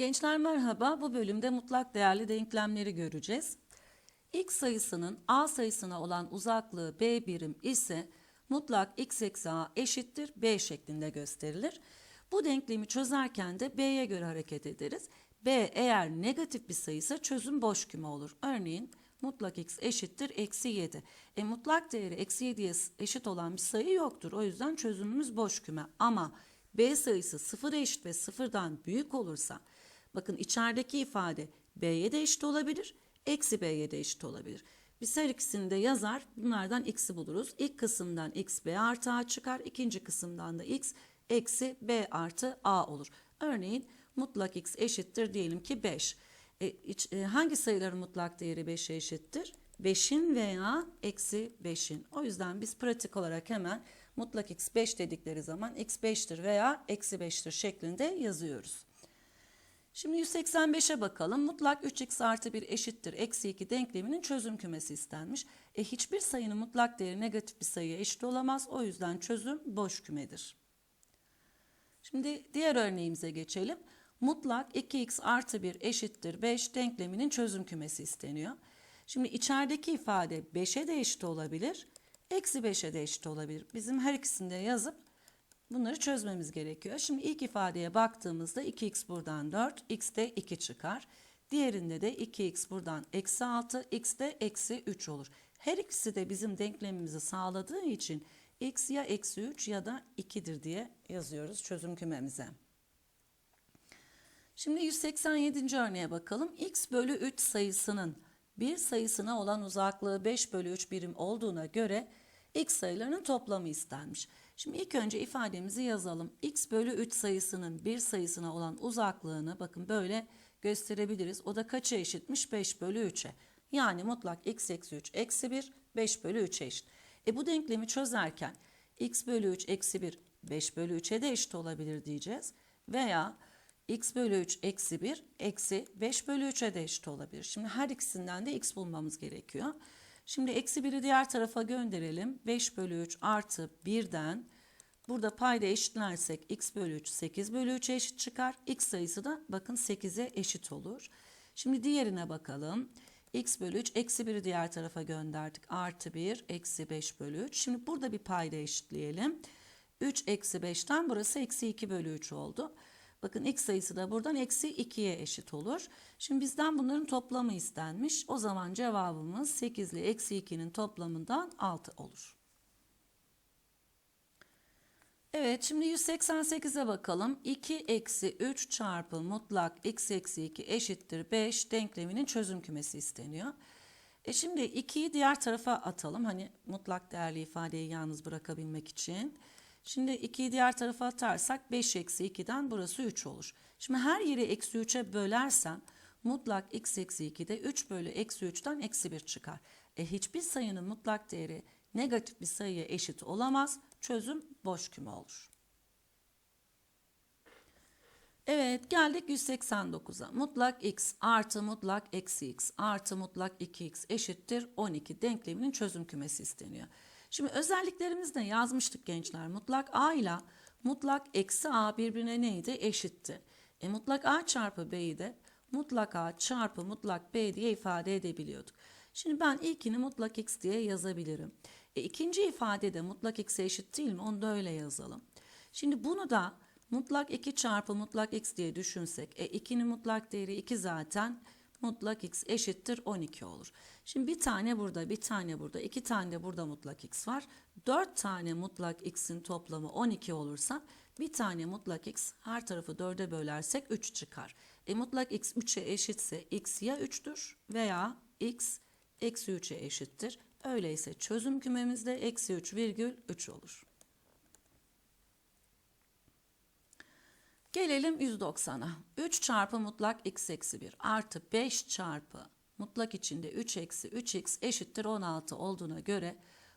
Gençler merhaba. Bu bölümde mutlak değerli denklemleri göreceğiz. X sayısının A sayısına olan uzaklığı B birim ise mutlak x eksi a eşittir B şeklinde gösterilir. Bu denklemi çözerken de B'ye göre hareket ederiz. B eğer negatif bir sayıysa çözüm boş küme olur. Örneğin mutlak x eşittir eksi 7. E mutlak değeri eksi 7'ye eşit olan bir sayı yoktur. O yüzden çözümümüz boş küme. Ama B sayısı sıfıra eşit ve sıfırdan büyük olursa bakın içerideki ifade B'ye de eşit olabilir. Eksi B'ye de eşit olabilir. Biz her ikisini de yazar. Bunlardan x'i buluruz. İlk kısımdan x b artı a çıkar. İkinci kısımdan da x eksi b artı a olur. Örneğin mutlak x eşittir diyelim ki 5. E, iç- e, hangi sayıların mutlak değeri 5'e eşittir? 5'in veya eksi 5'in. O yüzden biz pratik olarak hemen mutlak x 5 dedikleri zaman x 5'tir veya eksi 5'tir şeklinde yazıyoruz. Şimdi 185'e bakalım. Mutlak 3x artı 1 eşittir. Eksi 2 denkleminin çözüm kümesi istenmiş. E hiçbir sayının mutlak değeri negatif bir sayıya eşit olamaz. O yüzden çözüm boş kümedir. Şimdi diğer örneğimize geçelim. Mutlak 2x artı 1 eşittir 5 denkleminin çözüm kümesi isteniyor. Şimdi içerideki ifade 5'e de eşit olabilir. Eksi 5'e de eşit olabilir. Bizim her ikisini de yazıp Bunları çözmemiz gerekiyor. Şimdi ilk ifadeye baktığımızda 2x buradan 4, x de 2 çıkar. Diğerinde de 2x buradan eksi 6, x de eksi 3 olur. Her ikisi de bizim denklemimizi sağladığı için x ya eksi 3 ya da 2'dir diye yazıyoruz çözüm kümemize. Şimdi 187. örneğe bakalım. x bölü 3 sayısının bir sayısına olan uzaklığı 5 bölü 3 birim olduğuna göre x sayılarının toplamı istenmiş. Şimdi ilk önce ifademizi yazalım. x bölü 3 sayısının bir sayısına olan uzaklığını bakın böyle gösterebiliriz. O da kaça eşitmiş? 5 bölü 3'e. Yani mutlak x eksi 3 eksi 1 5 bölü 3'e eşit. E bu denklemi çözerken x bölü 3 eksi 1 5 bölü 3'e de eşit olabilir diyeceğiz. Veya x bölü 3 eksi 1 eksi 5 bölü 3'e de eşit olabilir. Şimdi her ikisinden de x bulmamız gerekiyor. Şimdi eksi 1'i diğer tarafa gönderelim. 5 bölü 3 artı 1'den burada payda eşitlersek x bölü 3 8 bölü 3'e eşit çıkar. x sayısı da bakın 8'e eşit olur. Şimdi diğerine bakalım. x bölü 3 eksi 1'i diğer tarafa gönderdik. Artı 1 eksi 5 bölü 3. Şimdi burada bir payda eşitleyelim. 3 eksi 5'ten burası eksi 2 bölü 3 oldu. Bakın x sayısı da buradan eksi 2'ye eşit olur. Şimdi bizden bunların toplamı istenmiş. O zaman cevabımız 8 ile eksi 2'nin toplamından 6 olur. Evet şimdi 188'e bakalım. 2 eksi 3 çarpı mutlak x eksi 2 eşittir 5 denkleminin çözüm kümesi isteniyor. E şimdi 2'yi diğer tarafa atalım. Hani mutlak değerli ifadeyi yalnız bırakabilmek için. Şimdi 2'yi diğer tarafa atarsak 5 eksi 2'den burası 3 olur. Şimdi her yeri eksi 3'e bölersem mutlak x eksi 2'de 3 bölü eksi 3'ten eksi 1 çıkar. E hiçbir sayının mutlak değeri negatif bir sayıya eşit olamaz. Çözüm boş küme olur. Evet geldik 189'a. Mutlak x artı mutlak eksi x artı mutlak 2x eşittir 12 denkleminin çözüm kümesi isteniyor. Şimdi özelliklerimizde yazmıştık gençler. Mutlak a ile mutlak eksi a birbirine neydi? Eşitti. E, mutlak a çarpı b'yi de mutlak a çarpı mutlak b diye ifade edebiliyorduk. Şimdi ben ilkini mutlak x diye yazabilirim. E, ikinci ifadede mutlak x'e eşit değil mi? Onu da öyle yazalım. Şimdi bunu da mutlak 2 çarpı mutlak x diye düşünsek. E 2'nin mutlak değeri 2 zaten mutlak x eşittir 12 olur. Şimdi bir tane burada, bir tane burada, iki tane burada mutlak x var. 4 tane mutlak x'in toplamı 12 olursa bir tane mutlak x her tarafı 4'e bölersek 3 çıkar. E mutlak x 3'e eşitse x ya 3'tür veya x eksi 3'e eşittir. Öyleyse çözüm kümemizde eksi 3 virgül 3 olur. Gelelim 190'a. 3 çarpı mutlak x eksi 1 artı 5 çarpı mutlak içinde 3 eksi 3x eşittir 16 olduğuna göre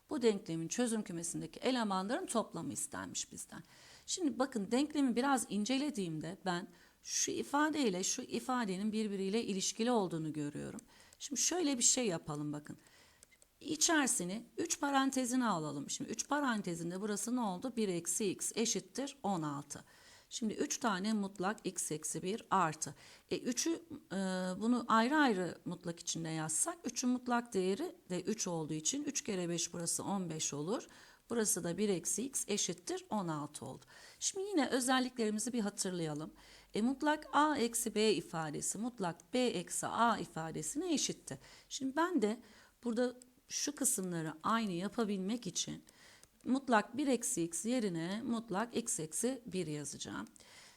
bu denklemin çözüm kümesindeki elemanların toplamı istenmiş bizden. Şimdi bakın denklemi biraz incelediğimde ben şu ifade ile şu ifadenin birbiriyle ilişkili olduğunu görüyorum. Şimdi şöyle bir şey yapalım bakın. İçerisini 3 parantezine alalım. Şimdi 3 parantezinde burası ne oldu? 1 eksi x eşittir 16. Şimdi 3 tane mutlak x eksi 1 artı. E 3'ü e, bunu ayrı ayrı mutlak içinde yazsak 3'ün mutlak değeri de 3 olduğu için 3 kere 5 burası 15 olur. Burası da 1 eksi x eşittir 16 oldu. Şimdi yine özelliklerimizi bir hatırlayalım. E, mutlak a eksi b ifadesi mutlak b eksi a ifadesine eşitti. Şimdi ben de burada şu kısımları aynı yapabilmek için mutlak 1 eksi x yerine mutlak x eksi 1 yazacağım.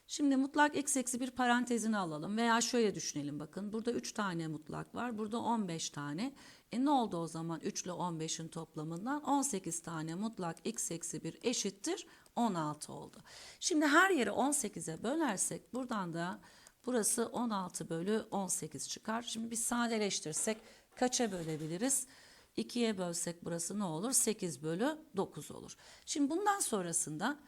Şimdi mutlak x eksi 1 parantezini alalım veya şöyle düşünelim bakın. Burada 3 tane mutlak var. Burada 15 tane. E ne oldu o zaman 3 ile 15'in toplamından? 18 tane mutlak x eksi 1 eşittir 16 oldu. Şimdi her yeri 18'e bölersek buradan da burası 16 bölü 18 çıkar. Şimdi biz sadeleştirsek kaça bölebiliriz? 2'ye bölsek burası ne olur? 8 bölü 9 olur. Şimdi bundan sonrasında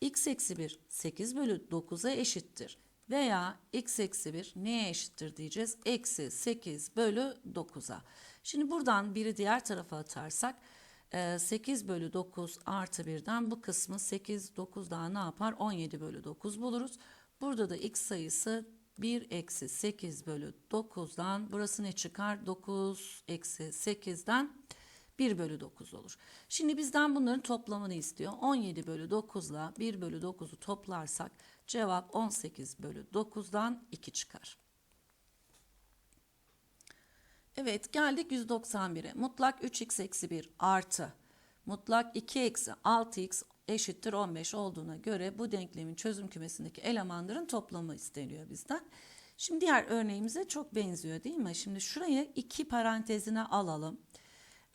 x eksi 1 8 bölü 9'a eşittir. Veya x eksi 1 neye eşittir diyeceğiz? Eksi 8 bölü 9'a. Şimdi buradan biri diğer tarafa atarsak 8 bölü 9 artı 1'den bu kısmı 8 9 daha ne yapar? 17 bölü 9 buluruz. Burada da x sayısı 1 eksi 8 bölü 9'dan burası ne çıkar? 9 eksi 8'den 1 bölü 9 olur. Şimdi bizden bunların toplamını istiyor. 17 bölü 9 ile 1 bölü 9'u toplarsak cevap 18 bölü 9'dan 2 çıkar. Evet geldik 191'e. Mutlak 3x eksi 1 artı mutlak 2 eksi 6x eşittir 15 olduğuna göre bu denklemin çözüm kümesindeki elemanların toplamı isteniyor bizden. Şimdi diğer örneğimize çok benziyor değil mi? Şimdi şurayı 2 parantezine alalım.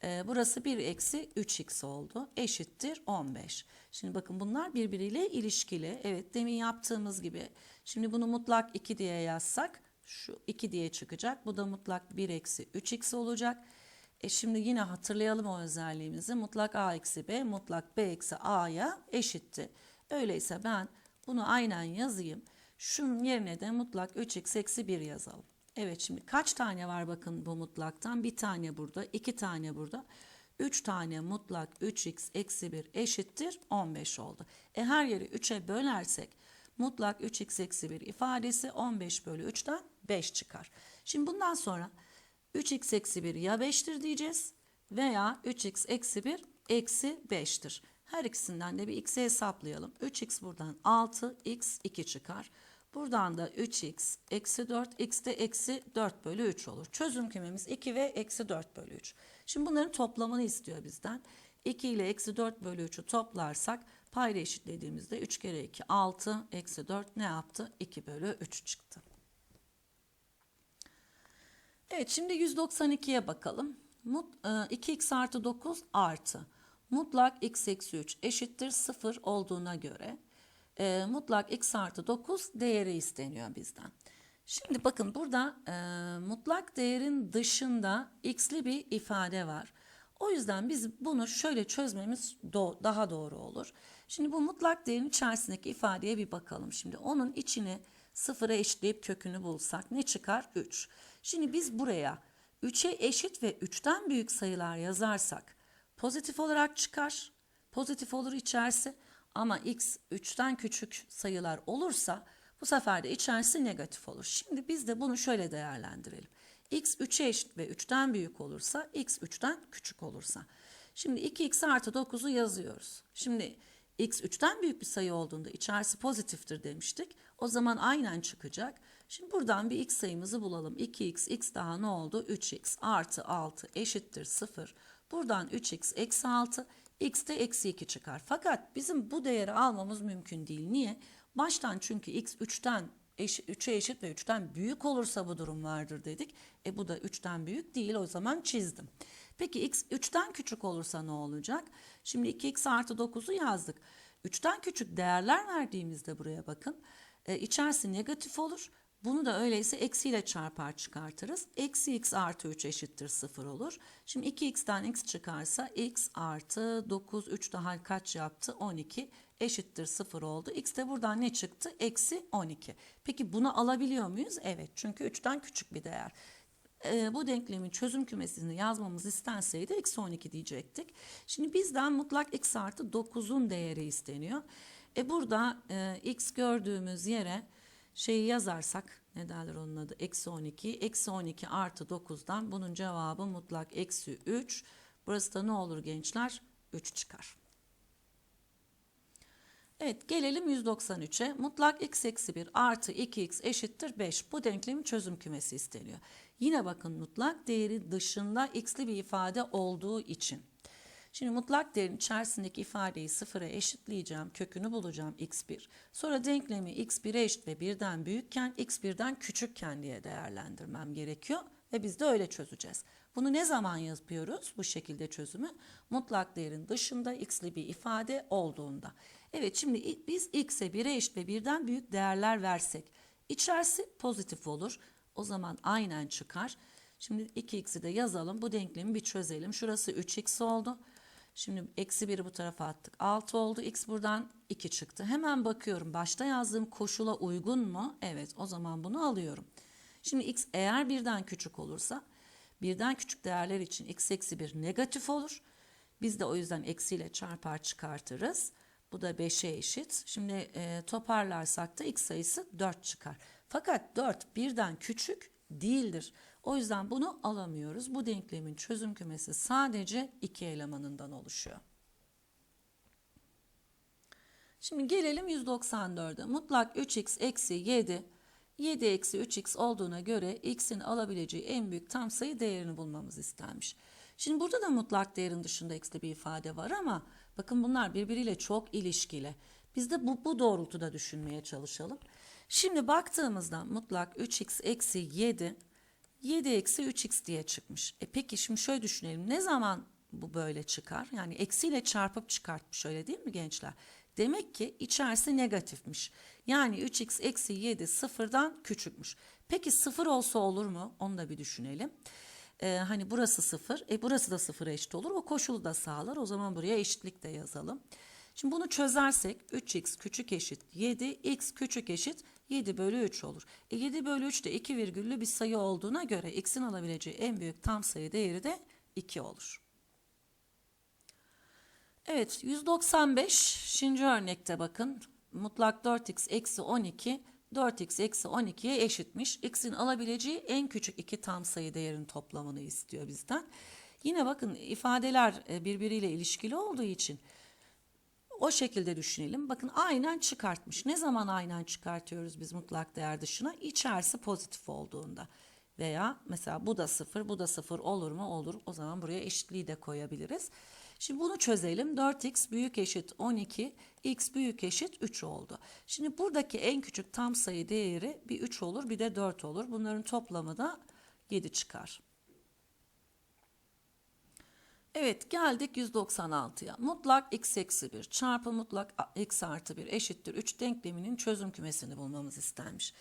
Ee, burası 1 eksi 3x oldu. Eşittir 15. Şimdi bakın bunlar birbiriyle ilişkili. Evet demin yaptığımız gibi. Şimdi bunu mutlak 2 diye yazsak şu 2 diye çıkacak. Bu da mutlak 1 eksi 3x olacak. E şimdi yine hatırlayalım o özelliğimizi. Mutlak a eksi b mutlak b eksi a'ya eşitti. Öyleyse ben bunu aynen yazayım. Şunun yerine de mutlak 3x eksi 1 yazalım. Evet şimdi kaç tane var bakın bu mutlaktan? Bir tane burada, iki tane burada. 3 tane mutlak 3x eksi 1 eşittir 15 oldu. E her yeri 3'e bölersek mutlak 3x eksi 1 ifadesi 15 bölü 3'ten 5 çıkar. Şimdi bundan sonra 3x eksi 1 ya 5'tir diyeceğiz veya 3x eksi 1 eksi 5'tir. Her ikisinden de bir x'i hesaplayalım. 3x buradan 6, x 2 çıkar. Buradan da 3x eksi 4, x de eksi 4 bölü 3 olur. Çözüm kümemiz 2 ve eksi 4 bölü 3. Şimdi bunların toplamını istiyor bizden. 2 ile eksi 4 bölü 3'ü toplarsak payda eşitlediğimizde 3 kere 2 6 eksi 4 ne yaptı? 2 bölü 3 çıktı. Evet şimdi 192'ye bakalım. Mut, e, 2x artı 9 artı mutlak x eksi 3 eşittir 0 olduğuna göre e, mutlak x artı 9 değeri isteniyor bizden. Şimdi bakın burada e, mutlak değerin dışında x'li bir ifade var. O yüzden biz bunu şöyle çözmemiz do daha doğru olur. Şimdi bu mutlak değerin içerisindeki ifadeye bir bakalım. Şimdi onun içini sıfıra eşitleyip kökünü bulsak ne çıkar? 3. Şimdi biz buraya 3'e eşit ve 3'ten büyük sayılar yazarsak pozitif olarak çıkar. Pozitif olur içerisi ama x 3'ten küçük sayılar olursa bu sefer de içerisi negatif olur. Şimdi biz de bunu şöyle değerlendirelim. x 3'e eşit ve 3'ten büyük olursa x 3'ten küçük olursa. Şimdi 2x artı 9'u yazıyoruz. Şimdi x 3'ten büyük bir sayı olduğunda içerisi pozitiftir demiştik. O zaman aynen çıkacak. Şimdi buradan bir x sayımızı bulalım. 2x, x daha ne oldu? 3x artı 6 eşittir 0. Buradan 3x eksi 6, x de eksi 2 çıkar. Fakat bizim bu değeri almamız mümkün değil. Niye? Baştan çünkü x 3'ten 3'e eşit ve 3'ten büyük olursa bu durum vardır dedik. E bu da 3'ten büyük değil o zaman çizdim. Peki x 3'ten küçük olursa ne olacak? Şimdi 2x artı 9'u yazdık. 3'ten küçük değerler verdiğimizde buraya bakın. E, içerisi negatif olur. Bunu da öyleyse eksiyle çarpar çıkartırız. Eksi x artı 3 eşittir 0 olur. Şimdi 2x'ten x çıkarsa x artı 9 3 daha kaç yaptı? 12 eşittir 0 oldu. X de buradan ne çıktı? Eksi 12. Peki bunu alabiliyor muyuz? Evet çünkü 3'ten küçük bir değer. Ee, bu denklemin çözüm kümesini yazmamız istenseydi eksi 12 diyecektik. Şimdi bizden mutlak x artı 9'un değeri isteniyor. E burada e, x gördüğümüz yere şeyi yazarsak ne derler onun adı eksi 12 eksi 12 artı 9'dan bunun cevabı mutlak eksi 3 burası da ne olur gençler 3 çıkar. Evet gelelim 193'e. Mutlak x eksi 1 artı 2x eşittir 5. Bu denklemin çözüm kümesi isteniyor. Yine bakın mutlak değeri dışında x'li bir ifade olduğu için. Şimdi mutlak değerin içerisindeki ifadeyi sıfıra eşitleyeceğim. Kökünü bulacağım x1. Sonra denklemi x1'e eşit ve birden büyükken x1'den küçükken diye değerlendirmem gerekiyor. Ve biz de öyle çözeceğiz. Bunu ne zaman yapıyoruz bu şekilde çözümü? Mutlak değerin dışında x'li bir ifade olduğunda. Evet şimdi biz x'e 1'e eşit ve birden büyük değerler versek içerisi pozitif olur. O zaman aynen çıkar. Şimdi 2x'i de yazalım. Bu denklemi bir çözelim. Şurası 3x oldu. Şimdi eksi 1'i bu tarafa attık. 6 oldu. X buradan 2 çıktı. Hemen bakıyorum. Başta yazdığım koşula uygun mu? Evet o zaman bunu alıyorum. Şimdi x eğer birden küçük olursa birden küçük değerler için x eksi 1 negatif olur. Biz de o yüzden eksiyle çarpar çıkartırız. Bu da 5'e eşit. Şimdi e, toparlarsak da x sayısı 4 çıkar. Fakat 4 birden küçük değildir. O yüzden bunu alamıyoruz. Bu denklemin çözüm kümesi sadece iki elemanından oluşuyor. Şimdi gelelim 194'e. Mutlak 3x eksi 7, 7 eksi 3x olduğuna göre x'in alabileceği en büyük tam sayı değerini bulmamız istenmiş. Şimdi burada da mutlak değerin dışında x'li bir ifade var ama bakın bunlar birbiriyle çok ilişkili. Biz de bu, bu doğrultuda düşünmeye çalışalım. Şimdi baktığımızda mutlak 3x eksi 7 7 eksi 3x diye çıkmış. E peki şimdi şöyle düşünelim. Ne zaman bu böyle çıkar? Yani eksiyle çarpıp çıkartmış öyle değil mi gençler? Demek ki içerisi negatifmiş. Yani 3x eksi 7 sıfırdan küçükmüş. Peki sıfır olsa olur mu? Onu da bir düşünelim. Ee, hani burası sıfır. E burası da sıfıra eşit olur. O koşulu da sağlar. O zaman buraya eşitlik de yazalım. Şimdi bunu çözersek 3x küçük eşit 7, x küçük eşit 7 bölü 3 olur. E 7 bölü 3 de 2 virgüllü bir sayı olduğuna göre x'in alabileceği en büyük tam sayı değeri de 2 olur. Evet 195. Şimdi örnekte bakın. Mutlak 4x eksi 12 4x eksi 12'ye eşitmiş. X'in alabileceği en küçük iki tam sayı değerin toplamını istiyor bizden. Yine bakın ifadeler e, birbiriyle ilişkili olduğu için o şekilde düşünelim. Bakın aynen çıkartmış. Ne zaman aynen çıkartıyoruz biz mutlak değer dışına? İçerisi pozitif olduğunda. Veya mesela bu da sıfır, bu da sıfır olur mu? Olur. O zaman buraya eşitliği de koyabiliriz. Şimdi bunu çözelim. 4x büyük eşit 12, x büyük eşit 3 oldu. Şimdi buradaki en küçük tam sayı değeri bir 3 olur bir de 4 olur. Bunların toplamı da 7 çıkar. Evet geldik 196'ya. Mutlak x eksi 1 çarpı mutlak x artı 1 eşittir 3 denkleminin çözüm kümesini bulmamız istenmiş.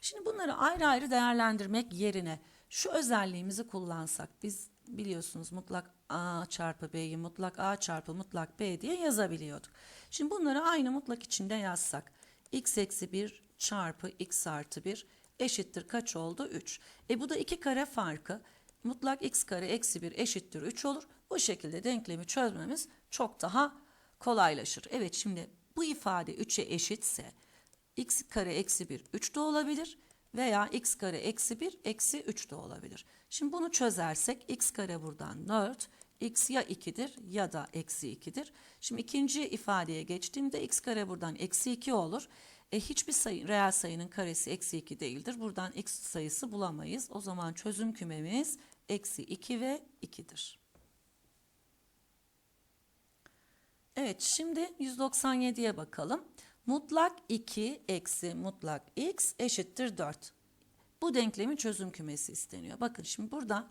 Şimdi bunları ayrı ayrı değerlendirmek yerine şu özelliğimizi kullansak biz biliyorsunuz mutlak a çarpı b'yi mutlak a çarpı mutlak b diye yazabiliyorduk. Şimdi bunları aynı mutlak içinde yazsak x eksi 1 çarpı x artı 1 eşittir kaç oldu? 3. E bu da iki kare farkı. Mutlak x kare eksi 1 eşittir 3 olur. Bu şekilde denklemi çözmemiz çok daha kolaylaşır. Evet şimdi bu ifade 3'e eşitse x kare eksi 1 3 de olabilir veya x kare eksi 1 eksi 3 de olabilir. Şimdi bunu çözersek x kare buradan 4, x ya 2'dir ya da eksi 2'dir. Şimdi ikinci ifadeye geçtiğimde x kare buradan eksi 2 olur. E, hiçbir sayı, reel sayının karesi eksi 2 değildir. Buradan x sayısı bulamayız. O zaman çözüm kümemiz eksi 2 ve 2'dir. Evet şimdi 197'ye bakalım. Mutlak 2 eksi mutlak x eşittir 4. Bu denklemin çözüm kümesi isteniyor. Bakın şimdi burada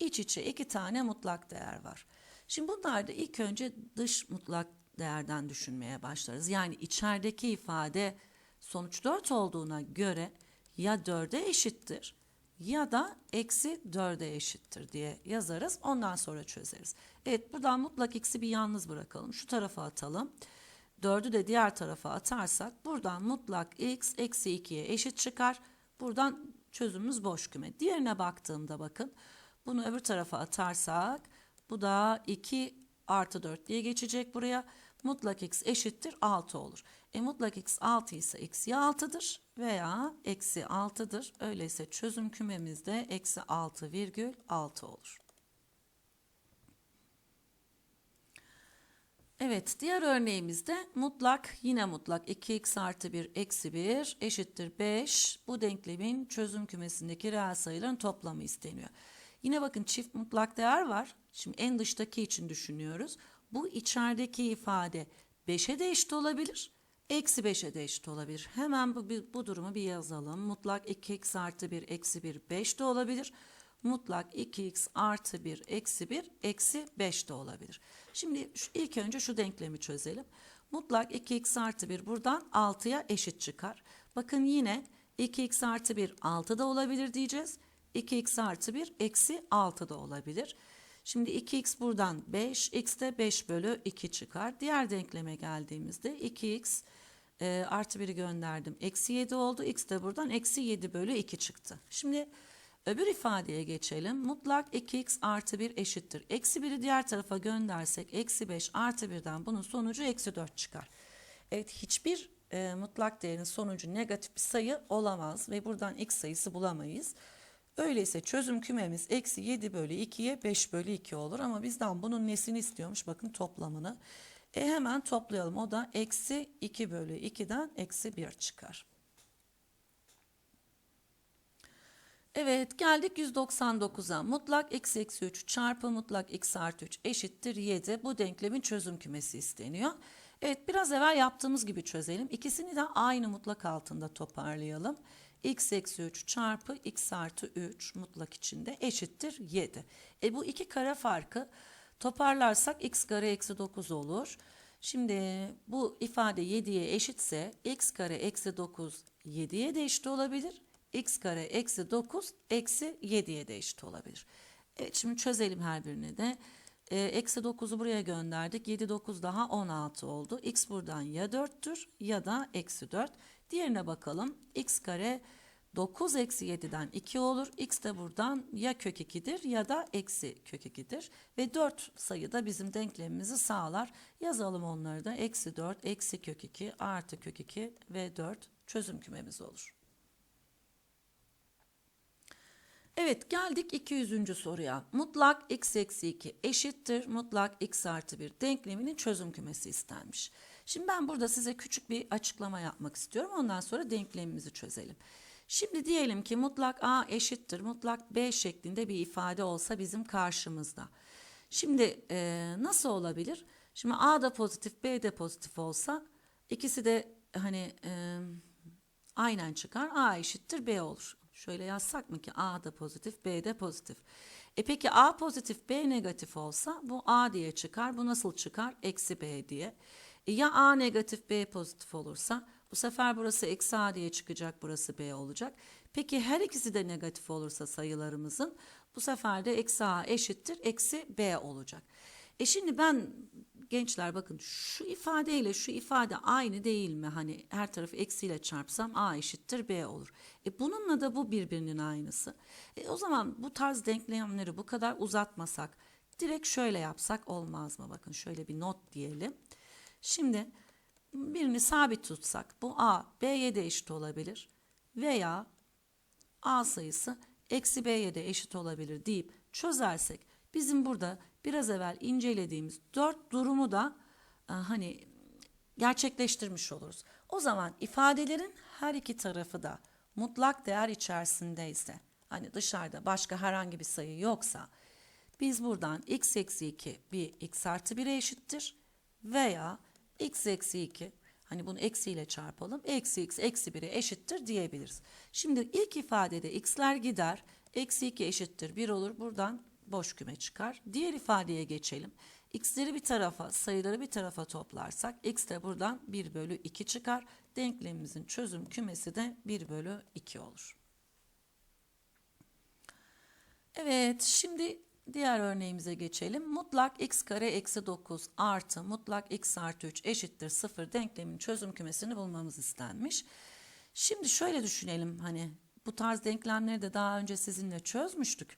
iç içe iki tane mutlak değer var. Şimdi bunlarda ilk önce dış mutlak değerden düşünmeye başlarız. Yani içerideki ifade sonuç 4 olduğuna göre ya 4'e eşittir ya da eksi 4'e eşittir diye yazarız. Ondan sonra çözeriz. Evet buradan mutlak x'i bir yalnız bırakalım. Şu tarafa atalım. 4'ü de diğer tarafa atarsak buradan mutlak x eksi 2'ye eşit çıkar. Buradan çözümümüz boş küme. Diğerine baktığımda bakın bunu öbür tarafa atarsak bu da 2 artı 4 diye geçecek buraya. mutlak x eşittir 6 olur. E mutlak x 6 ise eksi 6'dır veya eksi 6'dır. Öyleyse çözüm kümemizde eksi 6 virgül 6 olur. Evet diğer örneğimizde mutlak yine mutlak 2x artı 1 eksi 1 eşittir 5. Bu denklemin çözüm kümesindeki reel sayıların toplamı isteniyor. Yine bakın çift mutlak değer var. Şimdi en dıştaki için düşünüyoruz. Bu içerideki ifade 5'e de eşit olabilir. Eksi 5'e de eşit olabilir. Hemen bu, bu durumu bir yazalım. Mutlak 2x artı 1 eksi 1 5 de olabilir. Mutlak 2x artı 1 eksi 1 eksi 5 de olabilir. Şimdi şu, ilk önce şu denklemi çözelim. Mutlak 2x artı 1 buradan 6'ya eşit çıkar. Bakın yine 2x artı 1 6 da olabilir diyeceğiz. 2x artı 1 eksi 6 da olabilir. Şimdi 2x buradan 5, x de 5 bölü 2 çıkar. Diğer denkleme geldiğimizde 2x e, artı 1'i gönderdim. Eksi 7 oldu. x de buradan eksi 7 bölü 2 çıktı. Şimdi öbür ifadeye geçelim. Mutlak 2x artı 1 eşittir. Eksi 1'i diğer tarafa göndersek eksi 5 artı 1'den bunun sonucu eksi 4 çıkar. Evet hiçbir e, mutlak değerin sonucu negatif bir sayı olamaz ve buradan x sayısı bulamayız. Öyleyse çözüm kümemiz eksi 7 bölü 2'ye 5 bölü 2 olur ama bizden bunun nesini istiyormuş bakın toplamını. E hemen toplayalım o da eksi 2 bölü 2'den eksi 1 çıkar. Evet geldik 199'a. Mutlak x eksi 3 çarpı mutlak x artı 3 eşittir 7. Bu denklemin çözüm kümesi isteniyor. Evet biraz evvel yaptığımız gibi çözelim. İkisini de aynı mutlak altında toparlayalım. x eksi 3 çarpı x artı 3 mutlak içinde eşittir 7. E bu iki kare farkı toparlarsak x kare eksi 9 olur. Şimdi bu ifade 7'ye eşitse x kare eksi 9 7'ye de eşit olabilir x kare eksi 9 eksi 7'ye de eşit olabilir. Evet şimdi çözelim her birini de. E, eksi 9'u buraya gönderdik. 7 9 daha 16 oldu. x buradan ya 4'tür ya da eksi 4. Diğerine bakalım. x kare 9 eksi 7'den 2 olur. x de buradan ya kök 2'dir ya da eksi kök 2'dir. Ve 4 sayı da bizim denklemimizi sağlar. Yazalım onları da. Eksi 4, eksi kök 2, artı kök 2 ve 4 çözüm kümemiz olur. Evet geldik 200. soruya. Mutlak x eksi 2 eşittir mutlak x artı 1 denkleminin çözüm kümesi istenmiş. Şimdi ben burada size küçük bir açıklama yapmak istiyorum. Ondan sonra denklemimizi çözelim. Şimdi diyelim ki mutlak a eşittir mutlak b şeklinde bir ifade olsa bizim karşımızda. Şimdi e, nasıl olabilir? Şimdi a da pozitif b de pozitif olsa ikisi de hani e, aynen çıkar. a eşittir b olur. Şöyle yazsak mı ki A da pozitif, B de pozitif. E peki A pozitif, B negatif olsa bu A diye çıkar. Bu nasıl çıkar? Eksi B diye. E ya A negatif, B pozitif olursa bu sefer burası eksi A diye çıkacak, burası B olacak. Peki her ikisi de negatif olursa sayılarımızın bu sefer de eksi A eşittir, eksi B olacak. E şimdi ben gençler bakın şu ifadeyle şu ifade aynı değil mi? Hani her tarafı eksiyle çarpsam a eşittir b olur. E bununla da bu birbirinin aynısı. E o zaman bu tarz denklemleri bu kadar uzatmasak direkt şöyle yapsak olmaz mı? Bakın şöyle bir not diyelim. Şimdi birini sabit tutsak bu a b'ye de eşit olabilir veya a sayısı eksi b'ye de eşit olabilir deyip çözersek bizim burada biraz evvel incelediğimiz dört durumu da e, hani gerçekleştirmiş oluruz. O zaman ifadelerin her iki tarafı da mutlak değer içerisindeyse hani dışarıda başka herhangi bir sayı yoksa biz buradan x eksi 2 bir x artı 1'e eşittir veya x eksi 2 hani bunu eksiyle çarpalım eksi x eksi 1'e eşittir diyebiliriz. Şimdi ilk ifadede x'ler gider eksi 2 eşittir 1 olur buradan boş küme çıkar. Diğer ifadeye geçelim. X'leri bir tarafa, sayıları bir tarafa toplarsak x de buradan 1 bölü 2 çıkar. Denklemimizin çözüm kümesi de 1 bölü 2 olur. Evet, şimdi diğer örneğimize geçelim. Mutlak x kare eksi 9 artı mutlak x artı 3 eşittir 0 denklemin çözüm kümesini bulmamız istenmiş. Şimdi şöyle düşünelim hani bu tarz denklemleri de daha önce sizinle çözmüştük.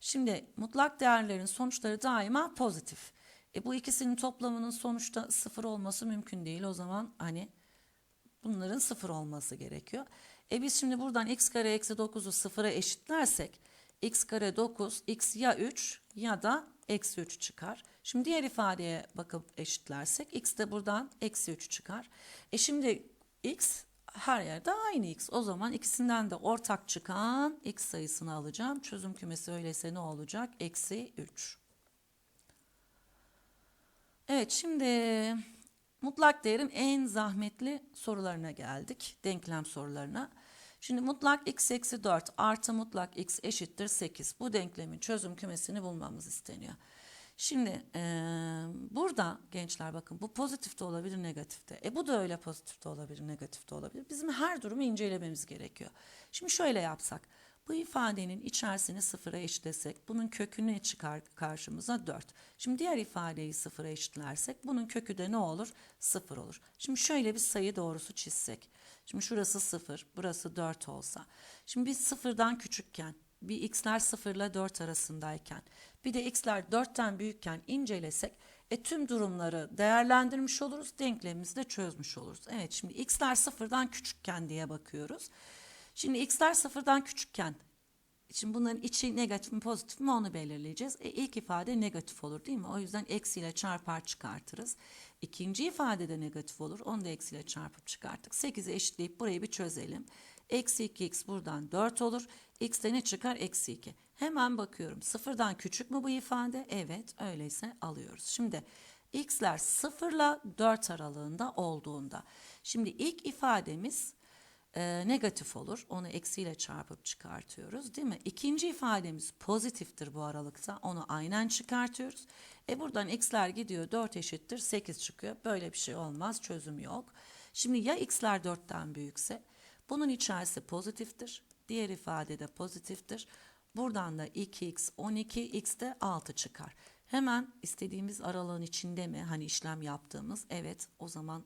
Şimdi mutlak değerlerin sonuçları daima pozitif. E bu ikisinin toplamının sonuçta sıfır olması mümkün değil. O zaman hani bunların sıfır olması gerekiyor. E biz şimdi buradan x kare eksi 9'u sıfıra eşitlersek x kare 9 x ya 3 ya da eksi 3 çıkar. Şimdi diğer ifadeye bakıp eşitlersek x de buradan eksi 3 çıkar. E şimdi x her yerde aynı x. O zaman ikisinden de ortak çıkan x sayısını alacağım. Çözüm kümesi öyleyse ne olacak? Eksi 3. Evet şimdi mutlak değerin en zahmetli sorularına geldik. Denklem sorularına. Şimdi mutlak x eksi 4 artı mutlak x eşittir 8. Bu denklemin çözüm kümesini bulmamız isteniyor. Şimdi eee, burada gençler bakın bu pozitif de olabilir negatif de. E bu da öyle pozitif de olabilir negatif de olabilir. Bizim her durumu incelememiz gerekiyor. Şimdi şöyle yapsak. Bu ifadenin içerisini sıfıra eşitlesek bunun kökü ne çıkar karşımıza 4. Şimdi diğer ifadeyi sıfıra eşitlersek bunun kökü de ne olur? 0 olur. Şimdi şöyle bir sayı doğrusu çizsek. Şimdi şurası 0, burası 4 olsa. Şimdi biz sıfırdan küçükken bir x'ler 0 ile 4 arasındayken bir de x'ler 4'ten büyükken incelesek e, tüm durumları değerlendirmiş oluruz. Denklemimizi de çözmüş oluruz. Evet şimdi x'ler 0'dan küçükken diye bakıyoruz. Şimdi x'ler 0'dan küçükken Şimdi bunların içi negatif mi pozitif mi onu belirleyeceğiz. E, ilk ifade negatif olur değil mi? O yüzden eksiyle çarpar çıkartırız. İkinci ifade de negatif olur. Onu da eksiyle çarpıp çıkarttık. 8'i eşitleyip burayı bir çözelim. Eksi 2x buradan 4 olur. x'te ne çıkar? Eksi 2. Hemen bakıyorum. Sıfırdan küçük mü bu ifade? Evet. Öyleyse alıyoruz. Şimdi x'ler 0 ile 4 aralığında olduğunda. Şimdi ilk ifademiz e, negatif olur. Onu eksiyle çarpıp çıkartıyoruz değil mi? İkinci ifademiz pozitiftir bu aralıkta. Onu aynen çıkartıyoruz. E buradan x'ler gidiyor 4 eşittir 8 çıkıyor. Böyle bir şey olmaz çözüm yok. Şimdi ya x'ler 4'ten büyükse bunun içerisi pozitiftir. Diğer ifade de pozitiftir. Buradan da 2x 12 x de 6 çıkar. Hemen istediğimiz aralığın içinde mi hani işlem yaptığımız evet o zaman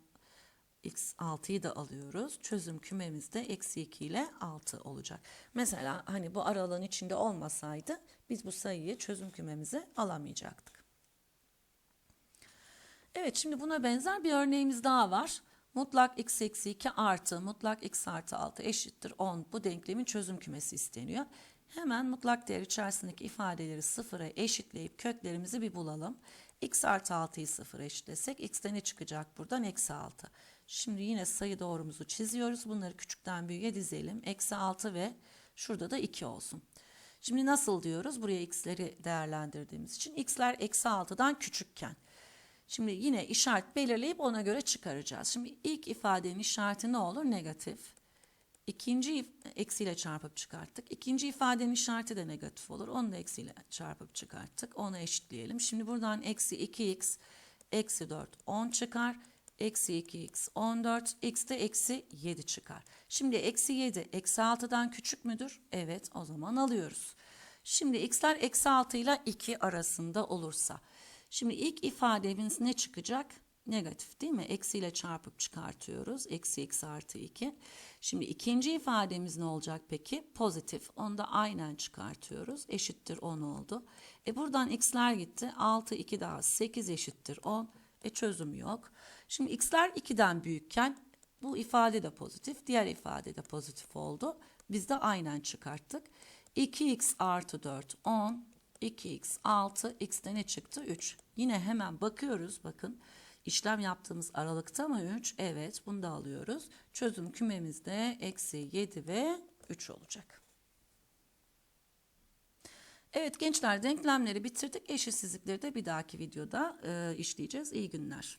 x 6'yı da alıyoruz. Çözüm kümemizde eksi 2 ile 6 olacak. Mesela hani bu aralığın içinde olmasaydı biz bu sayıyı çözüm kümemize alamayacaktık. Evet şimdi buna benzer bir örneğimiz daha var. Mutlak x eksi 2 artı mutlak x artı 6 eşittir 10. Bu denklemin çözüm kümesi isteniyor. Hemen mutlak değer içerisindeki ifadeleri sıfıra eşitleyip köklerimizi bir bulalım. x artı 6'yı sıfıra eşitlesek x'te ne çıkacak buradan? Eksi 6. Şimdi yine sayı doğrumuzu çiziyoruz. Bunları küçükten büyüğe dizelim. Eksi 6 ve şurada da 2 olsun. Şimdi nasıl diyoruz? Buraya x'leri değerlendirdiğimiz için. x'ler eksi 6'dan küçükken. Şimdi yine işaret belirleyip ona göre çıkaracağız. Şimdi ilk ifadenin işareti ne olur? Negatif. İkinci eksiyle çarpıp çıkarttık. İkinci ifadenin işareti de negatif olur. Onu da eksiyle çarpıp çıkarttık. Onu eşitleyelim. Şimdi buradan eksi 2x eksi 4 10 çıkar. Eksi 2x 14 x de eksi 7 çıkar. Şimdi eksi 7 eksi 6'dan küçük müdür? Evet o zaman alıyoruz. Şimdi x'ler eksi 6 ile 2 arasında olursa. Şimdi ilk ifademiz ne çıkacak? Negatif değil mi? Eksi ile çarpıp çıkartıyoruz. Eksi x artı 2. Şimdi ikinci ifademiz ne olacak peki? Pozitif. Onu da aynen çıkartıyoruz. Eşittir 10 oldu. E buradan x'ler gitti. 6, 2 daha 8 eşittir 10. E çözüm yok. Şimdi x'ler 2'den büyükken bu ifade de pozitif. Diğer ifade de pozitif oldu. Biz de aynen çıkarttık. 2x artı 4 10. 2x 6 x'te ne çıktı? 3. Yine hemen bakıyoruz bakın. İşlem yaptığımız aralıkta mı 3? Evet bunu da alıyoruz. Çözüm kümemizde eksi 7 ve 3 olacak. Evet gençler denklemleri bitirdik. Eşitsizlikleri de bir dahaki videoda e, işleyeceğiz. İyi günler.